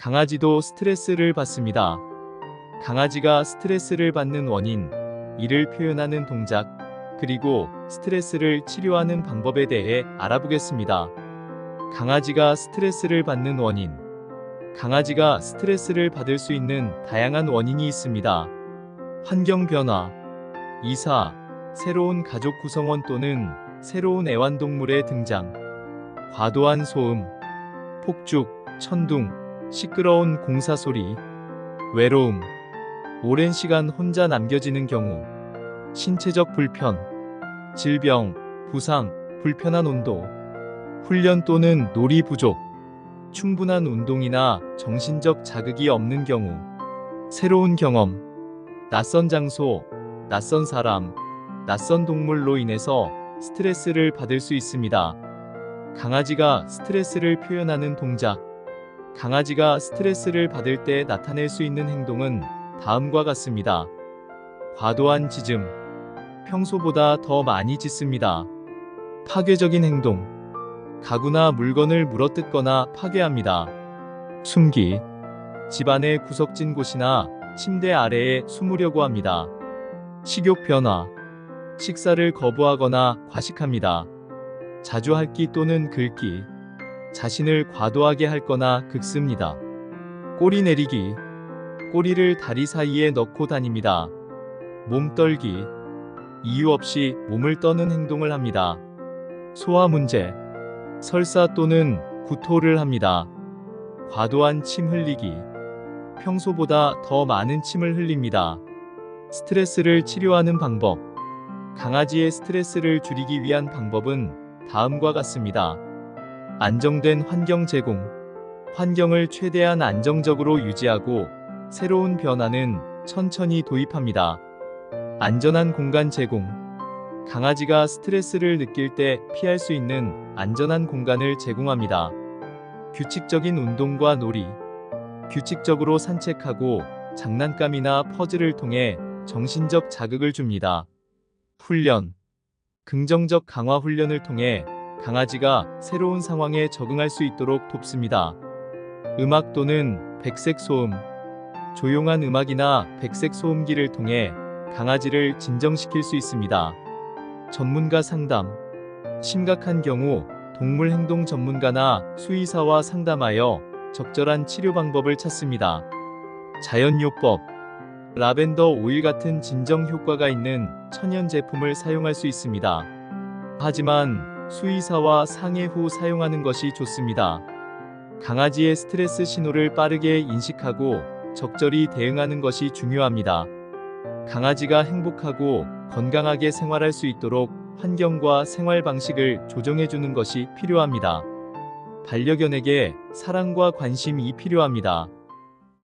강아지도 스트레스를 받습니다. 강아지가 스트레스를 받는 원인, 이를 표현하는 동작, 그리고 스트레스를 치료하는 방법에 대해 알아보겠습니다. 강아지가 스트레스를 받는 원인. 강아지가 스트레스를 받을 수 있는 다양한 원인이 있습니다. 환경 변화, 이사, 새로운 가족 구성원 또는 새로운 애완동물의 등장, 과도한 소음, 폭죽, 천둥, 시끄러운 공사 소리, 외로움, 오랜 시간 혼자 남겨지는 경우, 신체적 불편, 질병, 부상, 불편한 온도, 훈련 또는 놀이 부족, 충분한 운동이나 정신적 자극이 없는 경우, 새로운 경험, 낯선 장소, 낯선 사람, 낯선 동물로 인해서 스트레스를 받을 수 있습니다. 강아지가 스트레스를 표현하는 동작. 강아지가 스트레스를 받을 때 나타낼 수 있는 행동은 다음과 같습니다. 과도한 짖음. 평소보다 더 많이 짖습니다. 파괴적인 행동. 가구나 물건을 물어뜯거나 파괴합니다. 숨기. 집안의 구석진 곳이나 침대 아래에 숨으려고 합니다. 식욕 변화. 식사를 거부하거나 과식합니다. 자주 핥기 또는 긁기. 자신을 과도하게 핥거나 긁습니다. 꼬리 내리기. 꼬리를 다리 사이에 넣고 다닙니다. 몸 떨기. 이유 없이 몸을 떠는 행동을 합니다. 소화 문제. 설사 또는 구토를 합니다. 과도한 침 흘리기. 평소보다 더 많은 침을 흘립니다. 스트레스를 치료하는 방법. 강아지의 스트레스를 줄이기 위한 방법은 다음과 같습니다. 안정된 환경 제공. 환경을 최대한 안정적으로 유지하고 새로운 변화는 천천히 도입합니다. 안전한 공간 제공. 강아지가 스트레스를 느낄 때 피할 수 있는 안전한 공간을 제공합니다. 규칙적인 운동과 놀이. 규칙적으로 산책하고 장난감이나 퍼즐을 통해 정신적 자극을 줍니다. 훈련. 긍정적 강화 훈련을 통해 강아지가 새로운 상황에 적응할 수 있도록 돕습니다. 음악 또는 백색 소음. 조용한 음악이나 백색 소음기를 통해 강아지를 진정시킬 수 있습니다. 전문가 상담. 심각한 경우 동물 행동 전문가나 수의사와 상담하여 적절한 치료 방법을 찾습니다. 자연요법. 라벤더 오일 같은 진정 효과가 있는 천연 제품을 사용할 수 있습니다. 하지만 수의사와 상해 후 사용하는 것이 좋습니다. 강아지의 스트레스 신호를 빠르게 인식하고 적절히 대응하는 것이 중요합니다. 강아지가 행복하고 건강하게 생활할 수 있도록 환경과 생활 방식을 조정해 주는 것이 필요합니다. 반려견에게 사랑과 관심이 필요합니다.